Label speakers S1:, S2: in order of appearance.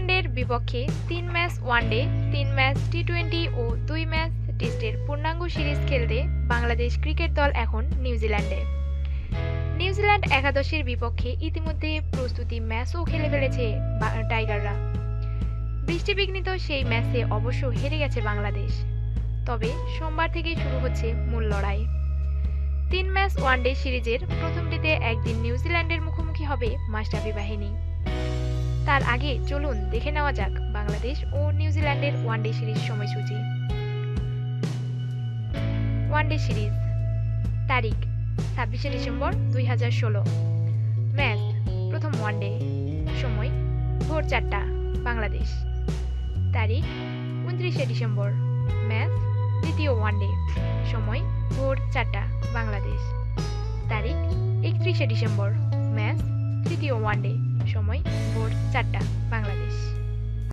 S1: নিউজিল্যান্ডের বিপক্ষে তিন ম্যাচ ওয়ানডে, তিন ম্যাচ টি টোয়েন্টি ও দুই ম্যাচ টেস্টের পূর্ণাঙ্গ সিরিজ খেলতে বাংলাদেশ ক্রিকেট দল এখন নিউজিল্যান্ডে। নিউজিল্যান্ড একাদশের বিপক্ষে ইতিমধ্যে প্রস্তুতি ম্যাচও খেলে ফেলেছে টাইগাররা। বৃষ্টিবিঘ্নিত সেই ম্যাচে অবশ্য হেরে গেছে বাংলাদেশ। তবে সোমবার থেকেই শুরু হচ্ছে মূল লড়াই। তিন ম্যাচ ওয়ানডে সিরিজের প্রথমটিতে একদিন নিউজিল্যান্ডের মুখোমুখি হবে মাস্টাফি বাহিনী। তার আগে চলুন দেখে নেওয়া যাক বাংলাদেশ ও নিউজিল্যান্ডের ওয়ানডে সিরিজ সময়সূচি। ওয়ানডে সিরিজ তারিখ, ছাব্বিশে ডিসেম্বর দুই হাজার ষোলো। ম্যাচ, প্রথম ওয়ানডে সময়, ভোর চারটা, বাংলাদেশ। তারিখ, উনত্রিশে ডিসেম্বর। ম্যাচ, দ্বিতীয় ওয়ানডে সময়, ভোর চারটা, বাংলাদেশ। তারিখ, একত্রিশে ডিসেম্বর। ম্যাচ, তৃতীয় ওয়ানডে সময় ভোর চারটা বাংলা